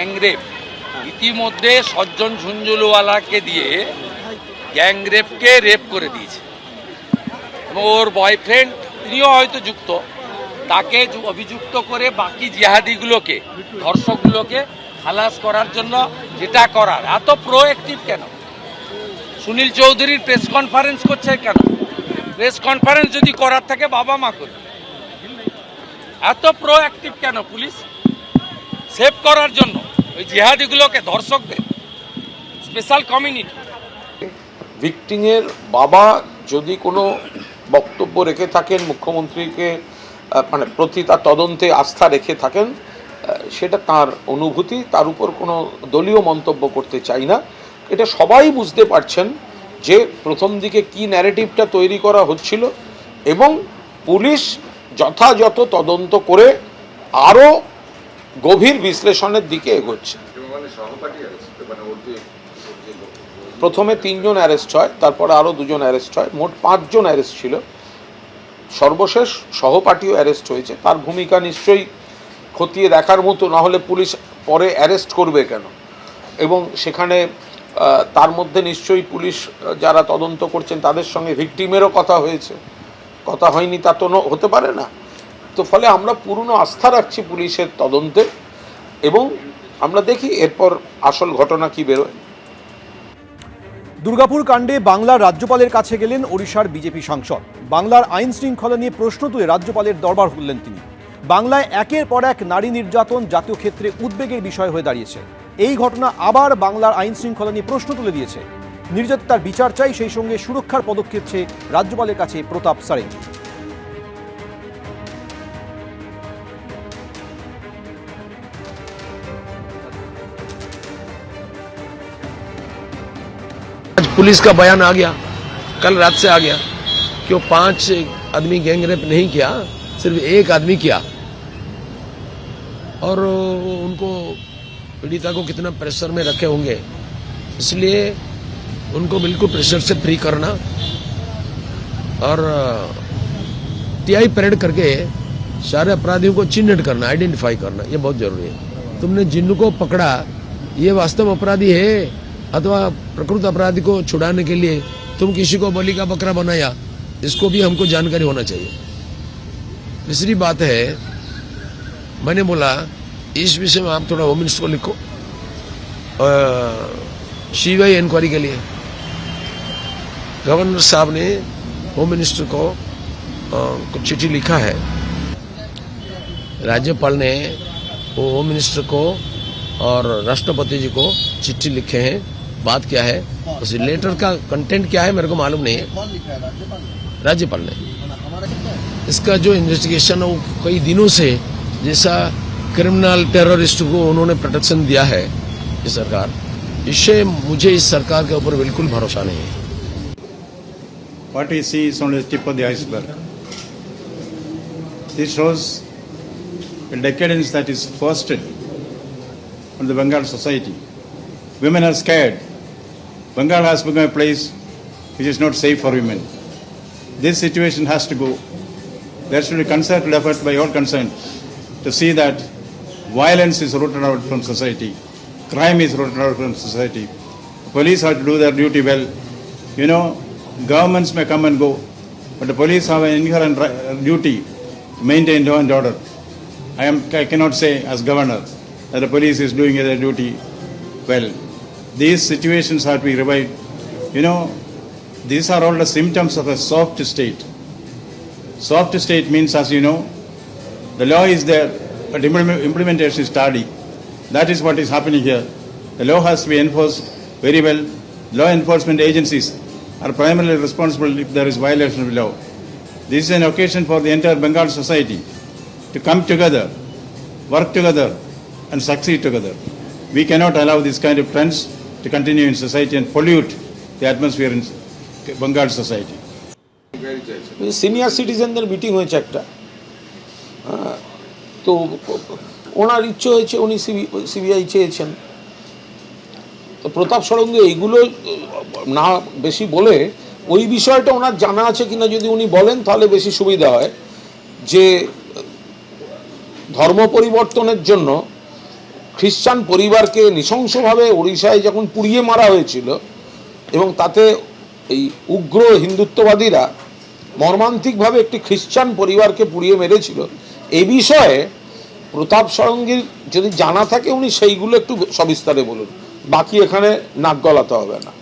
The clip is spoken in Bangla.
গ্যাংরেপ। ইতিমধ্যে সজ্জন ঝুঞ্ঝুলওয়ালাকে দিয়ে গ্যাংরেপকে রেপ করে দিয়েছে। ওর বয়ফ্রেন্ড, তিনিও হয়তো যুক্ত। তাকে অভিযুক্ত করে বাকি জিহাদিগুলোকে, ধর্ষকগুলোকে খালাস করার জন্য যেটা করার, এত প্রোঅ্যাক্টিভ কেন? সুনীল চৌধুরীর প্রেস কনফারেন্স করছে কেন? প্রেস কনফারেন্স যদি করার থাকে বাবা মা করবে। এত প্রোঅ্যাক্টিভ কেন পুলিশ? সেভ করার জন্য ওই জিহাদিগুলোকে ধর্ষকদের স্পেশাল কমিউনিটি ভিক্টিমের বাবা যদি কোনো বক্তব্য রেখে থাকেন, মুখ্যমন্ত্রীকে মানে প্রতি তার তদন্তে আস্থা রেখে থাকেন সেটা তার অনুভূতি, তার উপর কোনো দলীয় মন্তব্য করতে চাই না। এটা সবাই বুঝতে পারছেন যে প্রথম দিকে কি ন্যারেটিভটা তৈরি করা হচ্ছিল এবং পুলিশ যথাযথ তদন্ত করে আরও গভীর বিশ্লেষণের দিকে এগোচ্ছে। প্রথমে তিনজন অ্যারেস্ট হয়, তারপরে আরও দুজন অ্যারেস্ট হয়, মোট পাঁচজন অ্যারেস্ট ছিল। সর্বশেষ সহপাঠীও অ্যারেস্ট হয়েছে। তার ভূমিকা নিশ্চয়ই খতিয়ে দেখার মতো, না হলে পুলিশ পরে অ্যারেস্ট করবে কেন? এবং সেখানে তার মধ্যে নিশ্চয়ই পুলিশ যারা তদন্ত করছেন, তাদের সঙ্গে ভিকটিমেরও কথা হয়েছে। কথা হয়নি তা তো হতে পারে না। তো ফলে আমরা পুরনো আস্থা রাখছি পুলিশের তদন্তে এবং আমরা দেখি এরপর আসল ঘটনা কি বেরোয়। দুর্গাপুর কাণ্ডে বাংলার রাজ্যপালের কাছে গেলেন ওড়িশার বিজেপি সাংসদ। বাংলার আইন শৃঙ্খলা নিয়ে প্রশ্ন তুলে রাজ্যপালের দরবার খুললেন তিনি। বাংলায় একের পর এক নারী নির্যাতন জাতীয় ক্ষেত্রে উদ্বেগের বিষয় হয়ে দাঁড়িয়েছে। এই ঘটনা আবার বাংলার আইন শৃঙ্খলা নিয়ে প্রশ্ন তুলে দিয়েছে। নির্যাতিতার বিচার চাই, সেই সঙ্গে সুরক্ষার পদক্ষেপ চেয়ে রাজ্যপালের কাছে প্রতাপ সারেন। पुलिस का बयान आ गया। कल रात से आ गया कि वो पाँच आदमी गैंग रेप नहीं किया, सिर्फ़ एक आदमी किया। और उनको पीड़िता को कितना प्रेशर में रखे होंगे, इसलिए उनको बिल्कुल प्रेशर से फ्री करना। और, टीआई परेड करके सारे अपराधियों को चिन्हित करना, आइडेंटिफाई करना, ये बहुत ज़रूरी है। तुमने जिनको पकड़ा, ये वास्तव अपराधी है। अथवा प्रकृत अपराधी को छुड़ाने के लिए तुम किसी को बलि का बकरा बनाया, इसको भी हमको जानकारी होना चाहिए। तीसरी बात है, मैंने बोला, इस विषय में आप थोड़ा होम मिनिस्टर को लिखो। सीबीआई इंक्वायरी के लिए। गवर्नर साहब ने होम मिनिस्टर को कुछ चिट्ठी लिखा है। राज्यपाल ने वो होम मिनिस्टर को और राष्ट्रपति जी को चिट्ठी लिखे हैं। बात क्या है? उस लेटर का कंटेंट क्या है मेरे को मालूम नहीं है। राज्यपाल ने। इसका जो इन्वेस्टिगेशन है, वो कई दिनों से जैसा क्रिमिनल टेररिस्ट को उन्होंने प्रोटेक्शन दिया है, ये सरकार। इससे मुझे इस सरकार के ऊपर बिल्कुल भरोसा नहीं है। Decadence that is fostered on the Bengal society. Women are scared. Bengal has become a place which is not safe for women. This situation has to go. There should be concerted effort by all concerned to see that violence is rooted out from society, crime is rooted out from society. Police have to do their duty well. You know, governments may come and go, but the police have an inherent uh, duty to maintain law and order. I, am, I cannot say as governor that the police is doing their duty well. These situations have to be revived. You know, these are all the symptoms of a soft state. Soft state means, as you know, the law is there, but implementation is tardy. That is what is happening here. The law has to be enforced very well. Law enforcement agencies are primarily responsible if there is violation of law. This is an occasion for the entire Bengal society to come together, work together, and succeed together. We cannot allow this kind of trends to continue in society and pollute the atmosphere in Bengal society. Senior সিটিজেনদের meeting হয়েছে একটা। হ্যাঁ, তো ওনার ইচ্ছে হয়েছে উনি সিবিআই চেয়েছেন। তো প্রতাপ ষড়ঙ্গে এইগুলো না বেশি বলে ওই বিষয়টা ওনার জানা আছে কিনা যদি উনি বলেন তাহলে বেশি সুবিধা হয়। যে ধর্ম পরিবর্তনের জন্য খ্রিস্টান পরিবারকে নৃশংসভাবে ওড়িশায় যখন পুড়িয়ে মারা হয়েছিল, এবং তাতে এই উগ্র হিন্দুত্ববাদীরা মর্মান্তিকভাবে একটি খ্রিস্টান পরিবারকে পুড়িয়ে মেরেছিল, এ বিষয়ে প্রতাপ সরঙ্গীর যদি জানা থাকে, উনি সেইগুলো একটু সবিস্তারে বলুন। বাকি এখানে নাক গলাতে হবে না।